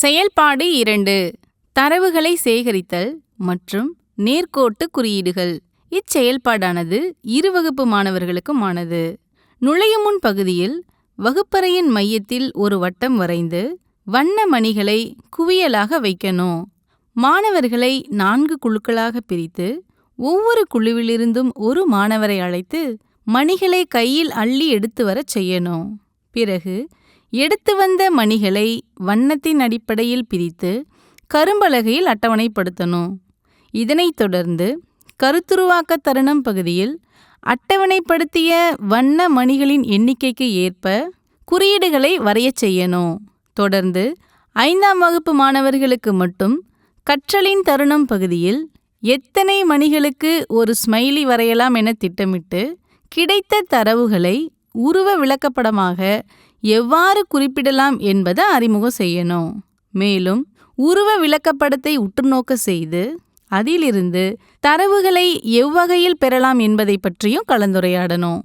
செயல்பாடு இரண்டு. தரவுகளை சேகரித்தல் மற்றும் நேர்கோட்டு குறியீடுகள். இச்செயல்பாடானது இரு வகுப்பு மாணவர்களுக்குமானது. நுழையும் முன் பகுதியில் வகுப்பறையின் மையத்தில் ஒரு வட்டம் வரைந்து வண்ண மணிகளை குவியலாக வைக்கணும். மாணவர்களை நான்கு குழுக்களாக பிரித்து ஒவ்வொரு குழுவிலிருந்தும் ஒரு மாணவரை அழைத்து மணிகளை கையில் அள்ளி எடுத்து வரச் செய்யணும். பிறகு எடுத்து வந்த மணிகளை வண்ணத்தின் அடிப்படையில் பிரித்து கரும்பலகையில் அட்டவணைப்படுத்தணும். இதனைத் தொடர்ந்து கருத்துருவாக்க தருணம் பகுதியில் அட்டவணைப்படுத்திய வண்ண மணிகளின் எண்ணிக்கைக்கு ஏற்ப குறியீடுகளை வரையச் செய்யணும். தொடர்ந்து ஐந்தாம் வகுப்பு மாணவர்களுக்கு மட்டும் கற்றலின் தருணம் பகுதியில் எத்தனை மணிகளுக்கு ஒரு ஸ்மைலி வரையலாம் என திட்டமிட்டு கிடைத்த தரவுகளை உருவ விளக்கப்படமாக எவ்வாறு குறிப்பிடலாம் என்பதை அறிமுகம் செய்யணும். மேலும் உருவ விளக்கப்படத்தை உற்றுநோக்க செய்து அதிலிருந்து தரவுகளை எவ்வகையில் பெறலாம் என்பதை பற்றியும் கலந்துரையாடணும்.